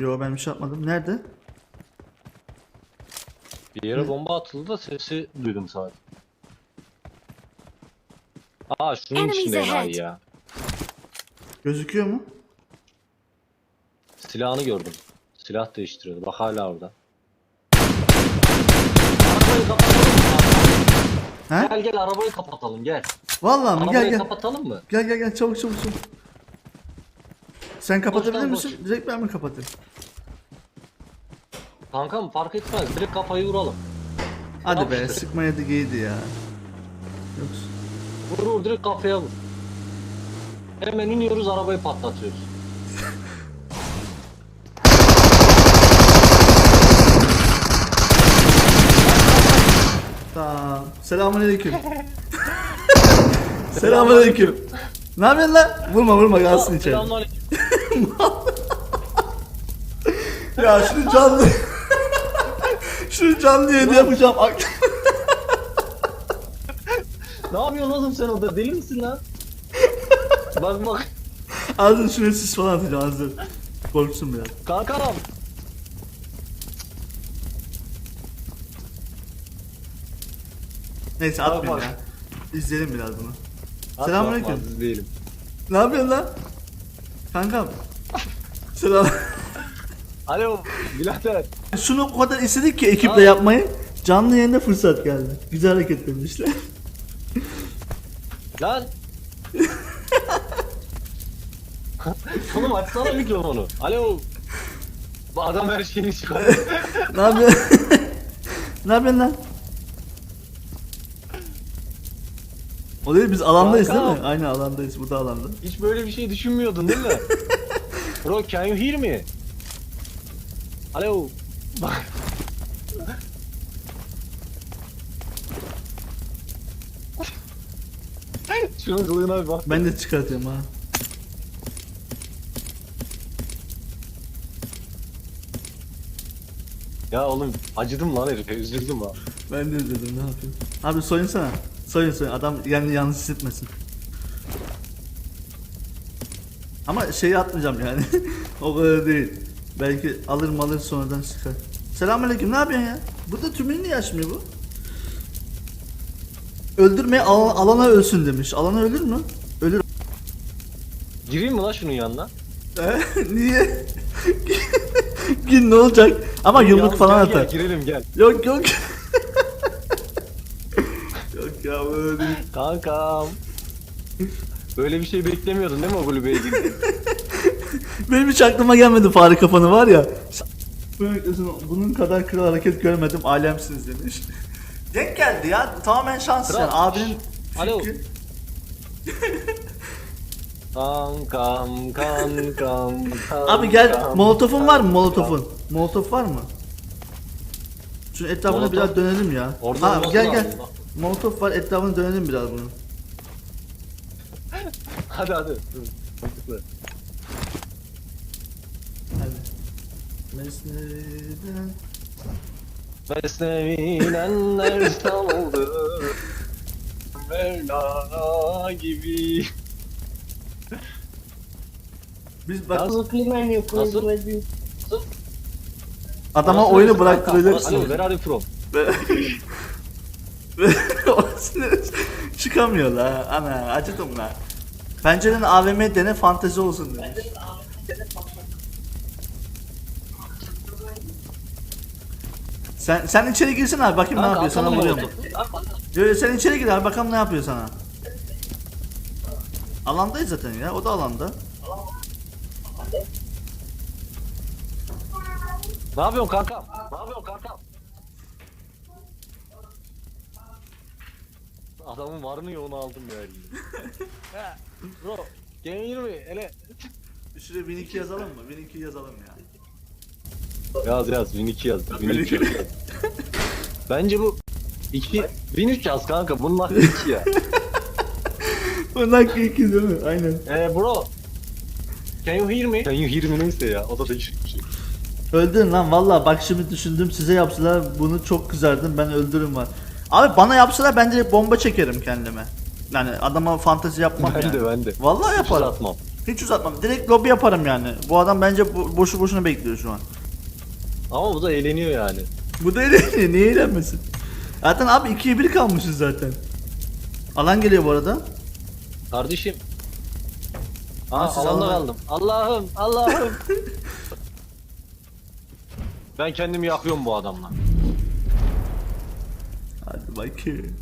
Yo ben bir şey yapmadım. Nerede? Bir yere bomba atıldı da sesi duydum sadece. Aa şunun Enemies içinde ahead. enayi ya. Gözüküyor mu? Silahını gördüm. Silah değiştiriyordu. Bak hala orada. Arabayı kapatalım mı? He? Gel gel arabayı kapatalım gel. Vallahi mi? Arabayı Gel gel. kapatalım mı? Gel gel gel çabuk çabuk çabuk. Sen kapatabilir Boştan misin? Direkt ben mi kapatayım? Kankam fark etmez. Direkt kafayı vuralım. Hadi be işte. sıkmaya da giydi ya. Yoksa. Vur vur direkt kafaya vur. Hemen iniyoruz arabayı patlatıyoruz. Tamam. Selamünaleyküm. Selamünaleyküm. Ne yapıyorsun lan? Vurma vurma kalsın içeri. Selamünaleyküm. Ya şunu canlı. şunu canlı yayını yapacağım. Ne yapıyorsun oğlum sen orada? Deli misin lan? bak bak. Ağzını şuna sis falan atacağım hazır. Korksun biraz. Kankam. Neyse atmayayım ya. İzleyelim biraz bunu. Selamünaleyküm. değilim. Ne yapıyorsun lan? Kankam. Selam. Alo birader. Şunu o kadar istedik ki ekiple yapmayı. Canlı yayında fırsat geldi. Güzel hareket demişler. Lan. Oğlum açsana mikrofonu. Alo. Bu adam her şeyini çıkarıyor. ne yapıyorsun? ne yapıyorsun lan? O değil biz alandayız değil mi? Aynı alandayız. Bu da alanda. Hiç böyle bir şey düşünmüyordun değil mi? Bro can you hear me? Alo. Bak. Şunun kılığına bir bak. Ben de çıkartıyorum ha. Ya oğlum acıdım lan herife üzüldüm ha. Ben de dedim ne yapayım. Abi soyunsana. Soyun soyun. Adam yani yalnız hissetmesin. Ama şeyi atmayacağım yani. o kadar değil. Belki alır malır sonradan çıkar. Selamünaleyküm. Ne yapıyorsun ya? Burada tümünü niye açmıyor bu? Öldürmeye al- alana ölsün demiş. Alana ölür mü? Ölür. Gireyim mi lan şunun yanına? Niye? Gün ne olacak? Ama yumruk Gel, falan gel, atar. Gel, girelim gel. Yok yok. yok ya böyle değil. Kankam. Böyle bir şey beklemiyordun değil mi o kulübeye girdiğinde? Benim hiç aklıma gelmedi fare kafanı var ya. Bunun kadar kral hareket görmedim alemsiniz demiş. Denk geldi ya tamamen şans Kral. yani abinin Alo. Fikri. Kankam, kankam, kankam. Abi gel molotofun var mı molotofun? Molotof var mı? Şunun etrafına Molotof? biraz dönelim ya. Orada ha, gel gel. bak. Molotof var etrafına dönelim biraz bunun. Hadi hadi. Mantıklı. Hadi. Mesne'den Mesnevilenler saldı. Mevlana gibi. Biz bak Nasıl? you. adama Nasıl oyunu kanka? bıraktıracaksın. Alo, where are you from? Çıkamıyor la. Ana acıdım la. Pencerenin AVM dene fantezi olsun demiş. Sen sen içeri girsene abi bakayım ne yapıyor sana vuruyor mu? molotofu. Yo, yo, sen içeri gir abi bakalım ne yapıyor sana. Alandayız zaten ya o da alanda. Ne yapıyorsun kanka? Ne yapıyorsun kanka? Adamın varını yoğunu aldım ya elimde. Bro, hear me? Hele. Şuraya 1002 yazalım mı? 1002 yazalım ya. Yaz yaz 1002 yaz. 1002 yaz. Bence bu 2 1003 yaz kanka bunun hakkı 2 ya. Onak ikiz değil mi? Aynen. Ee bro. Can you hear me? Can you hear me neyse ya. O da değişik bir şey. Öldün lan valla bak şimdi düşündüm size yapsalar bunu çok kızardım ben öldürürüm var. Abi bana yapsalar ben direkt bomba çekerim kendime. Yani adama fantezi yapmam Ben yani. de ben de. Valla Hiç uzatmam. Hiç uzatmam. Direkt lobi yaparım yani. Bu adam bence boşu boşuna bekliyor şu an. Ama bu da eğleniyor yani. Bu da eğleniyor. Niye eğlenmesin? Zaten abi 2'ye 1 kalmışız zaten. Alan geliyor bu arada. Kardeşim. Aa, siz alana alana- Allah'ım Allah'ım. ben kendimi yakıyorum bu adamla. Hadi bakayım.